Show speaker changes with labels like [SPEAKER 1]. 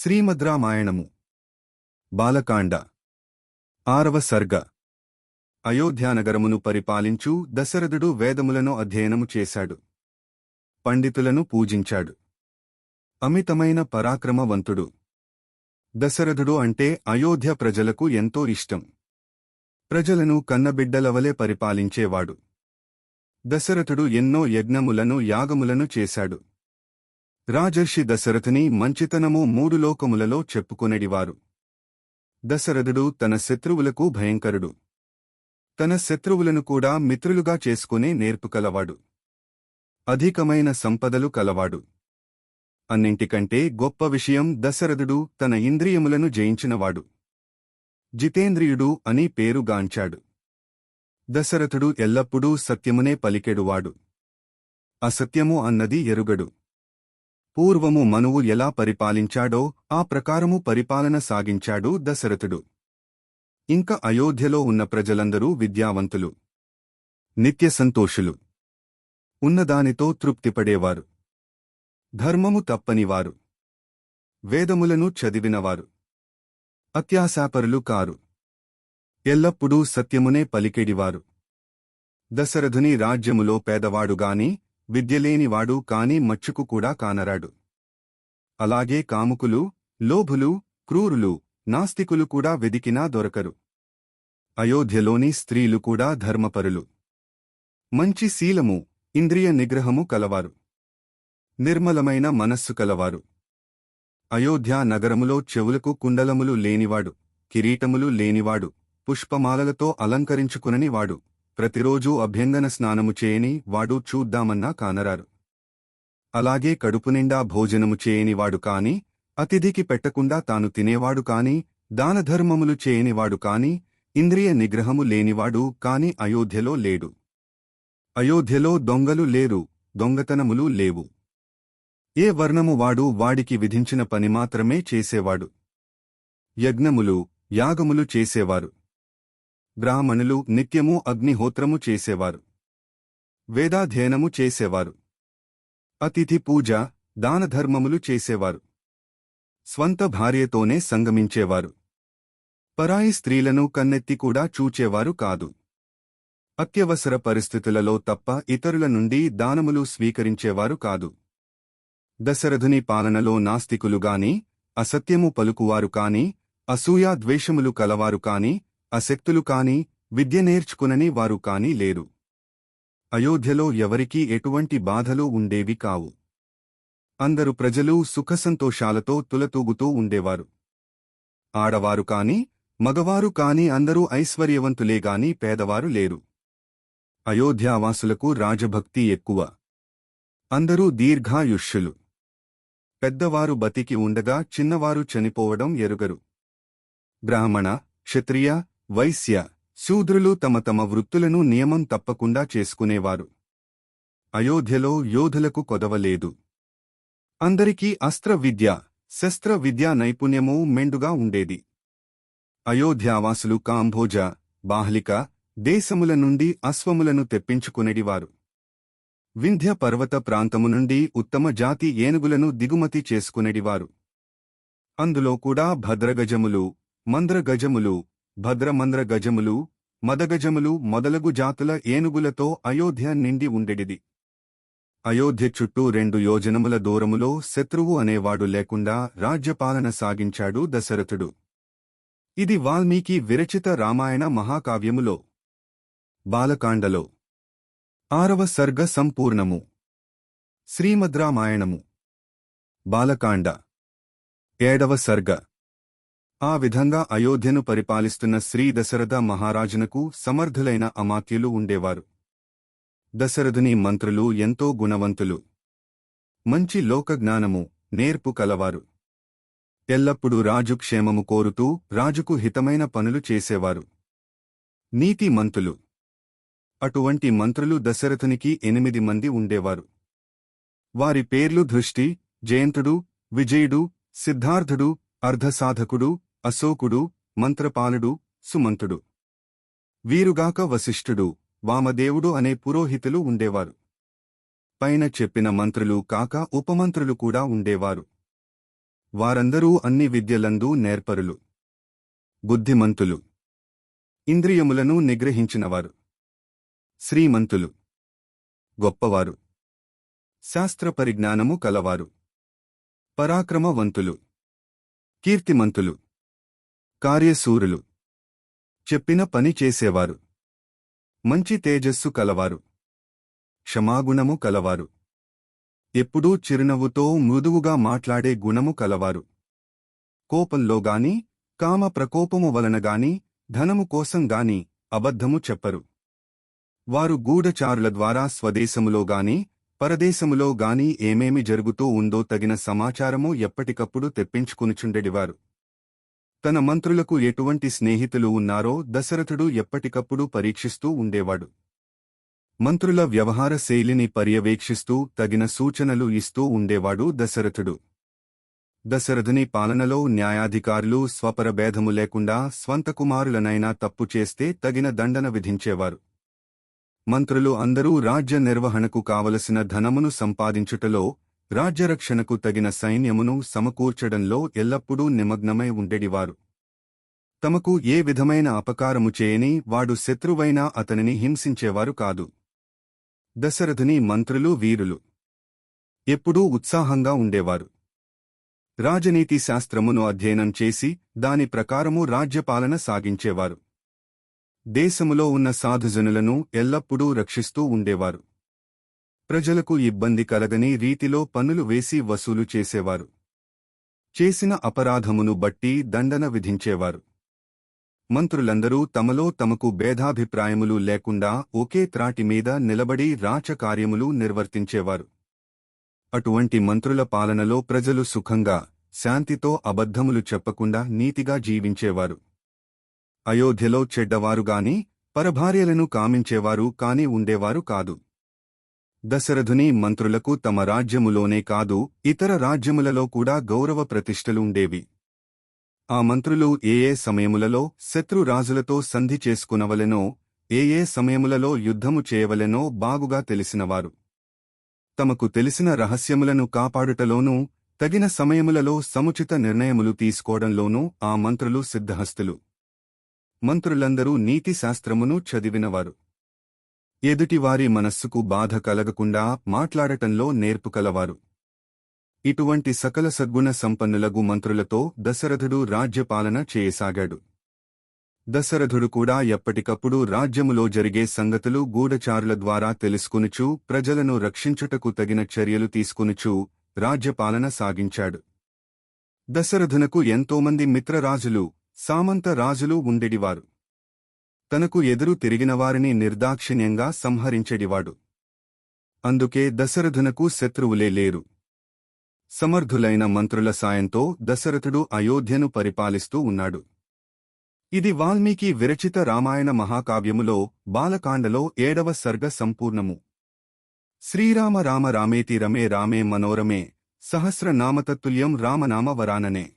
[SPEAKER 1] శ్రీమద్రామాయణము. బాలకాండ. ఆరవ సర్గ. అయోధ్యానగరమును పరిపాలించు దశరథుడు వేదములను అధ్యయనము చేశాడు. పండితులను పూజించాడు. అమితమైన పరాక్రమవంతుడు. దశరథుడు అంటే అయోధ్య ప్రజలకు ఎంతో ఇష్టం. ప్రజలను కన్నబిడ్డలవలే పరిపాలించేవాడు. దశరథుడు ఎన్నో యజ్ఞములను యాగములను చేశాడు. రాజర్షి దశరథుని మంచితనము మూడు లోకములలో చెప్పుకొనెడివారు. దశరథుడు తన శత్రువులకు భయంకరుడు. తన శత్రువులను కూడా మిత్రులుగా చేసుకునే నేర్పు కలవాడు. అధికమైన సంపదలు కలవాడు. అన్నింటికంటే గొప్ప విషయం దశరథుడు తన ఇంద్రియములను జయించినవాడు. జితేంద్రియుడు అని పేరుగాంచాడు దశరథుడు ఎల్లప్పుడూ సత్యమునే పలికెడువాడు. అసత్యము అన్నది ఎరుగడు. పూర్వము మనువు ఎలా పరిపాలించాడో ఆ ప్రకారము పరిపాలన సాగించాడు దశరథుడు. ఇంక అయోధ్యలో ఉన్న ప్రజలందరూ విద్యావంతులు. నిత్య సంతోషులు. ఉన్నదానితో తృప్తిపడేవారు ధర్మము తప్పనివారు. వేదములను చదివినవారు. అత్యాశాపరులు కారు. ఎల్లప్పుడూ సత్యమునే పలికెడివారు. దశరథుని రాజ్యములో పేదవాడుగాని విద్యలేనివాడు కాని మచ్చుకు కూడా కానరాడు. అలాగే కాముకులు లోభులు క్రూరులు నాస్తికులు కూడా వెదికినా దొరకరు. అయోధ్యలోని స్త్రీలు కూడా ధర్మపరులు. మంచి శీలము ఇంద్రియ నిగ్రహము కలవారు. నిర్మలమైన మనస్సు కలవారు. అయోధ్య నగరములో చెవులకు కుండలములు లేనివాడు కిరీటములు లేనివాడు పుష్పమాలలతో అలంకరించుకుననివాడు. ప్రతిరోజూ అభ్యంగన స్నానము చేయని వాడు చూద్దామన్నా కానరారు. అలాగే కడుపునిండా భోజనము చేయనివాడు కాని అతిథికి పెట్టకుండా తాను తినేవాడు కాని దానధర్మములు చేయనివాడు కాని ఇంద్రియ నిగ్రహము లేనివాడు కాని అయోధ్యలో లేడు. అయోధ్యలో దొంగలు లేరు దొంగతనములు లేవు. ఏ వర్ణము వాడు వాడికి విధించిన పని మాత్రమే చేసేవాడు. యజ్ఞములు యాగములు చేసేవారు. బ్రాహ్మణులు నిత్యము అగ్నిహోత్రము చేసేవారు. వేదాధ్యయనము చేసేవారు. అతిథి పూజ దానధర్మములు చేసేవారు. స్వంత భార్యతోనే సంగమించేవారు. పరాయి స్త్రీలను కన్నెత్తి కూడా చూచేవారు కాదు. అత్యవసర పరిస్థితులలో తప్ప ఇతరుల నుండి దానములు స్వీకరించేవారు కాదు. దశరథుని పాలనలో నాస్తికులుగాని అసత్యము పలుకువారు కాని అసూయా ద్వేషములు కలవారు కాని అశక్తులు కాని విద్య నేర్చుకునని వారు కాని లేరు. అయోధ్యలో ఎవరికీ ఎటువంటి బాధలు ఉండేవి కావు. అందరు ప్రజలు సుఖసంతోషాలతో తులతూగుతూ ఉండేవారు. ఆడవారు కాని మగవారు కాని అందరూ ఐశ్వర్యవంతులేగాని పేదవారు లేరు. అయోధ్యావాసులకు రాజభక్తి ఎక్కువ. అందరూ దీర్ఘాయుష్యులు. పెద్దవారు బతికి ఉండగా చిన్నవారు చనిపోవడం ఎరుగరు. బ్రాహ్మణ క్షత్రియ వైశ్య శూద్రులు తమ తమ వృత్తులను నియమం తప్పకుండా చేసుకునేవారు. అయోధ్యలో యోధులకు కొదవలేదు. అందరికీ అస్త్ర విద్య శస్త్ర విద్యా నైపుణ్యమూ మెండుగా ఉండేది. అయోధ్యావాసులు కాంభోజ బాహ్లిక దేశముల నుండి అశ్వములను తెప్పించుకునేడివారు వింధ్య పర్వత ప్రాంతము నుండి ఉత్తమ జాతి ఏనుగులను దిగుమతి చేసుకునేడివారు అందులో కూడా భద్రగజములు మంద్రగజములు భద్రమంద్ర గజములు మదగజములు మొదలగు జాతుల ఏనుగులతో అయోధ్య నిండి ఉండెడిది. అయోధ్య చుట్టూ రెండు యోజనముల దూరములో శత్రువు అనేవాడు లేకుండా రాజ్యపాలన సాగించాడు దశరథుడు. ఇది వాల్మీకి విరచిత రామాయణ మహాకావ్యములో. బాలకాండలో. ఆరవ సర్గ సంపూర్ణము. శ్రీమద్రామాయణము. బాలకాండ. ఏడవ సర్గ. ఆ విధంగా అయోధ్యను పరిపాలిస్తున్న శ్రీ దశరథ మహారాజునకు సమర్థులైన అమాత్యులు ఉండేవారు. దశరథుని మంత్రులు ఎంతో గుణవంతులు. మంచి లోకజ్ఞానము నేర్పు కలవారు. ఎల్లప్పుడూ రాజు క్షేమము కోరుతూ రాజుకు హితమైన పనులు చేసేవారు. నీతి మంతులు. అటువంటి మంత్రులు దశరథునికి ఎనిమిది మంది ఉండేవారు. వారి పేర్లు దృష్టి జయంతుడు విజయుడు సిద్ధార్థుడు అర్ధసాధకుడు అశోకుడు మంత్రపాలుడు సుమంతుడు. వీరుగాక వశిష్ఠుడు వామదేవుడు అనే పురోహితులు ఉండేవారు. పైన చెప్పిన మంత్రులు కాక ఉపమంత్రులు కూడా ఉండేవారు. వారందరూ అన్ని విద్యలందు నేర్పరులు. బుద్ధిమంతులు. ఇంద్రియములను నిగ్రహించినవారు. శ్రీమంతులు. గొప్పవారు. శాస్త్ర పరిజ్ఞానము కలవారు. పరాక్రమవంతులు. కీర్తిమంతులు. కార్యశూరులు చెప్పిన పని చేసేవారు. మంచి తేజస్సు కలవారు. క్షమాగుణము కలవారు. ఎప్పుడూ చిరునవ్వుతో మృదువుగా మాట్లాడే గుణము కలవారు. కోపంలోగాని కామ ప్రకోపము వలనగాని ధనము కోసంగాని అబద్ధము చెప్పరు. వారు గూఢచారుల ద్వారా స్వదేశములోగాని పరదేశములో గాని ఏమేమి జరుగుతూ ఉందో తగిన సమాచారము ఎప్పటికప్పుడు తెప్పించుకునిచుండెడివారు. తన మంత్రులకు ఎటువంటి స్నేహితులు ఉన్నారో దశరథుడు ఎప్పటికప్పుడు పరీక్షిస్తూ ఉండేవాడు. మంత్రుల వ్యవహార శైలిని పర్యవేక్షిస్తూ తగిన సూచనలు ఇస్తూ ఉండేవాడు దశరథుడు. దశరథుని పాలనలో న్యాయాధికారులు స్వపరభేదము లేకుండా స్వంత కుమారులనైనా తప్పు చేస్తే తగిన దండన విధించేవారు. మంత్రులు అందరూ రాజ్య నిర్వహణకు కావలసిన ధనమును సంపాదించుటలో రాజ్యరక్షణకు తగిన సైన్యమును సమకూర్చడంలో ఎల్లప్పుడూ నిమగ్నమై ఉండేడివారు. తమకు ఏ విధమైన అపకారము చేయని వాడు శత్రువైనా అతనిని హింసించేవారు కాదు. దశరథుని మంత్రులు వీరులు. ఎప్పుడూ ఉత్సాహంగా ఉండేవారు. రాజనీతి శాస్త్రమును అధ్యయనం చేసి దాని ప్రకారము రాజ్యపాలన సాగించేవారు. దేశములో ఉన్న సాధుజనులను ఎల్లప్పుడూ రక్షిస్తూ ఉండేవారు. ప్రజలకు ఇబ్బంది కలగని రీతిలో పన్నులు వేసి వసూలు చేసేవారు. చేసిన అపరాధమును బట్టి దండన విధించేవారు. మంత్రులందరూ తమలో తమకు భేదాభిప్రాయములు లేకుండా ఒకే త్రాటి మీద నిలబడి రాచకార్యములు నిర్వర్తించేవారు. అటువంటి మంత్రుల పాలనలో ప్రజలు సుఖంగా శాంతితో అబద్ధములు చెప్పకుండా నీతిగా జీవించేవారు. అయోధ్యలో చెడ్డవారుగాని పరభార్యలను కామించేవారు కాని ఉండేవారు కాదు. దశరథుని మంత్రులకు తమ రాజ్యములోనే కాదు ఇతర రాజ్యములలో కూడా గౌరవ ప్రతిష్ఠలుండేవి ఆ మంత్రులు ఏ ఏ సమయములలో శత్రు రాజులతో సంధి చేసుకునవలెనో ఏ ఏ సమయములలో యుద్ధము చేయవలెనో బాగుగా తెలిసినవారు. తమకు తెలిసిన రహస్యములను కాపాడుటలోనూ తగిన సమయములలో సముచిత నిర్ణయములు తీసుకోవడంలోనూ ఆ మంత్రులు సిద్ధహస్తులు. మంత్రులందరూ నీతిశాస్త్రమును చదివినవారు. ఎదుటివారి మనస్సుకు బాధ కలగకుండా మాట్లాడటంలో నేర్పుకలవారు ఇటువంటి సకల సద్గుణ సంపన్నులగు మంత్రులతో దశరథుడు రాజ్యపాలన చేయసాగాడు. దశరథుడు కూడా ఎప్పటికప్పుడు రాజ్యములో జరిగే సంగతులు గూఢచారుల ద్వారా తెలుసుకునుచూ ప్రజలను రక్షించుటకు తగిన చర్యలు తీసుకునుచూ రాజ్యపాలన సాగించాడు. దశరథునకు ఎంతోమంది మిత్రరాజులు సామంత రాజులు ఉండేటివారు. తనకు ఎదురు తిరిగినవారిని నిర్దాక్షిణ్యంగా సంహరించెడివాడు. అందుకే దశరథునకు శత్రువులే లేరు. సమర్థులైన మంత్రుల సాయంతో దశరథుడు అయోధ్యను పరిపాలిస్తూ ఉన్నాడు. ఇది వాల్మీకి విరచిత రామాయణ మహాకావ్యములో బాలకాండలో ఏడవ సర్గ సంపూర్ణము. శ్రీరామ రామ రామేతి రమే రామే మనోరమే సహస్రనామతత్తుల్యం రామనామ వరాననే.